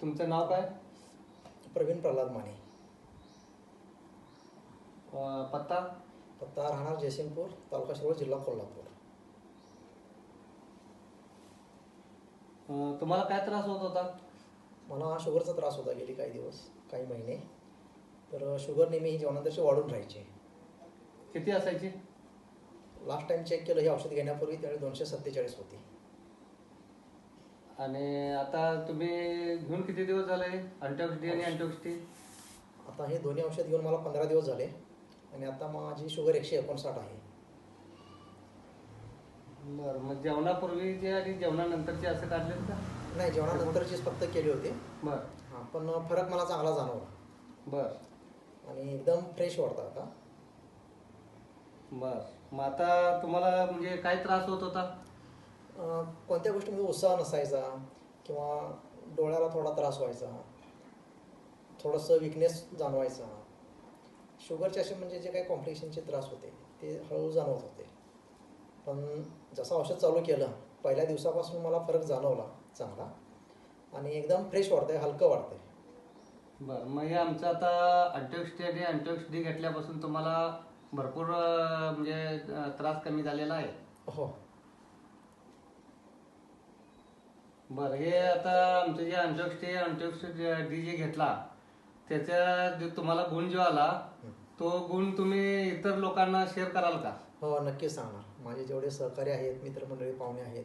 तुमचं नाव काय? प्रवीण प्रल्हाद माने. अं, पत्ता? पत्ता राहणार जयसिंगपूर तालुका शिरोळ जिल्हा कोल्हापूर. अं, तुम्हाला काय त्रास होत होता? मला शुगरचा त्रास होता गेली काही दिवस काही महिने. तर शुगर नेहमी ही जेवणानंतरची वाढून राहायची. किती असायची? लास्ट टाइम चेक केलं हे औषध घेण्यापूर्वी त्यावेळी दोनशे सत्तेचाळीस होती. आणि आता तुम्ही घेऊन किती दिवस झाले? अँटीऑक्सिडी आणि अँटीऑक्सिडी आता हे दोन्ही औषध घेऊन मला पंधरा दिवस झाले. आणि आता माझी शुगर एकशे एकोणसाठ आहे. बरं मग जेवणापूर्वीचे आणि जेवणानंतरचे असे काढलेत का? नाही जेवणानंतरचीच फक्त केली होती. बरं. हां पण फरक मला चांगला जाणवला. बरं. आणि एकदम फ्रेश वाटतं आता. बरं. मग आता तुम्हाला म्हणजे काय त्रास होत होता? कोणत्या गोष्टीमध्ये उत्साह नसायचा किंवा डोळ्याला थोडा त्रास व्हायचा थोडंसं विकनेस जाणवायचा. शुगरचे असे म्हणजे जे काही कॉम्प्लिकेशनचे त्रास होते ते हळूहळू जाणवत होते. पण जसं औषध चालू केलं पहिल्या दिवसापासून मला फरक जाणवला चांगला आणि एकदम फ्रेश वाटतंय हलकं वाटतंय बरं मग हे आमचं आता अँटीऑक्सिडी आणि अँटीऑक्सिडी घेतल्यापासून तुम्हाला भरपूर म्हणजे त्रास कमी झालेला आहे. हो. बरं हे आता आमचं जे अंत्योक्षी अंत्योक्षी डी जे घेतला त्याचा जे तुम्हाला गुण जो आला तो गुण तुम्ही इतर लोकांना शेअर कराल का? हो नक्कीच सांगणार. माझे जेवढे सहकारी आहेत मित्रमंडळी पाहुणे आहेत